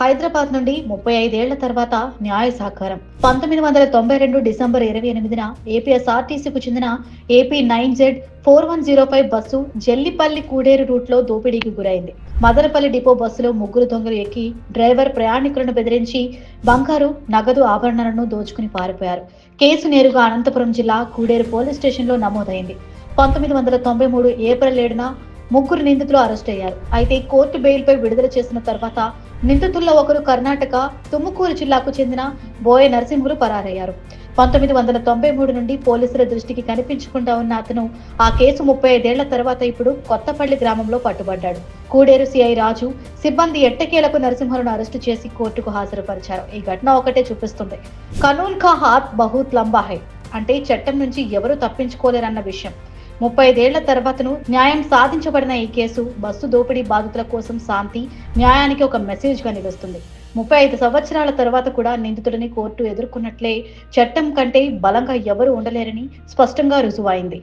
హైదరాబాద్ నుండి ముప్పై ఐదేళ్ళ తర్వాత న్యాయ సహకారం పంతొమ్మిది వందల తొంభై రెండు డిసెంబర్ ఇరవై ఎనిమిదిన ఏపీఎస్ఆర్టీసీకు చెందిన AP nine Z four one zero five bus Jallipalli Kuderu రూట్లో దోపిడీకి గురైంది. మదనపల్లి డిపో బస్సులో ముగ్గురు దొంగలు ఎక్కి డ్రైవర్ ప్రయాణికులను బెదిరించి బంగారు నగదు ఆభరణాలను దోచుకుని పారిపోయారు. కేసు నేరుగా అనంతపురం జిల్లా కూడేరు పోలీస్ స్టేషన్లో నమోదైంది. పంతొమ్మిది వందల తొంభై మూడు ఏప్రిల్ ఏడున ముగ్గురు నిందితులు అరెస్ట్ అయ్యారు. అయితే కోర్టు బెయిల్పై విడుదల చేసిన తర్వాత నిందితుల్లో ఒకరు కర్ణాటక తుమ్ముకూరు జిల్లాకు చెందిన బోయ నరసింహులు పరారయ్యారు. పంతొమ్మిది వందల తొంభై మూడు నుండి పోలీసుల దృష్టికి కనిపించకుండా ఉన్న అతను ఆ కేసు ముప్పై ఐదేళ్ళ తర్వాత ఇప్పుడు కొత్తపల్లి గ్రామంలో పట్టుబడ్డాడు. కూడేరు సిఐ రాజు సిబ్బంది ఎట్టకేలకు నరసింహులను అరెస్టు చేసి కోర్టుకు హాజరుపరిచారు. ఈ ఘటన ఒకటే చూపిస్తుంది. కనూన్ కా హాత్ బహుత్ లంబా హై అంటే చట్టం నుంచి ఎవరు తప్పించుకోలేరన్న విషయం. ముప్పై ఐదేళ్ళ తర్వాతను న్యాయం సాధించబడిన ఈ కేసు బస్సు దోపిడీ బాధితుల కోసం శాంతి న్యాయానికి ఒక మెసేజ్గా నిలుస్తుంది. ముప్పై ఐదు సంవత్సరాల తర్వాత కూడా నిందితుడిని కోర్టు ఎదుర్కొన్నట్లే చట్టం కంటే బలంగా ఎవరు ఉండలేరని స్పష్టంగా రుజువైంది.